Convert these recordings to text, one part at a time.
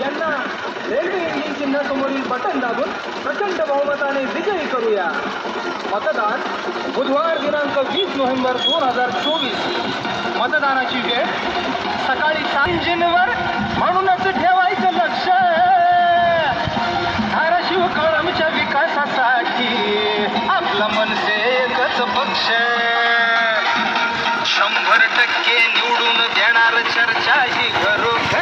यांना railway engine चिन्हासमोरील button दाबून प्रचंड बहुमताने विजयी करूया. मतदान बुधवार दिनांक वीस नोव्हेंबर दोन हजार चोवीस. मतदानाची वेळ सकाळी सात इंजिनवर म्हणूनच ठेवायचं लक्ष. धाराशिव कळमच्या विकासासाठी आपला मनसे एकच पक्ष. शंभर टक्के निवडून देणार चर्चा ही घरोघर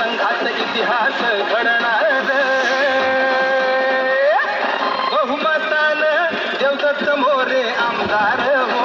संघात इतिहास घडणार बहुमतान देवदत्त मोरे आमदार हो.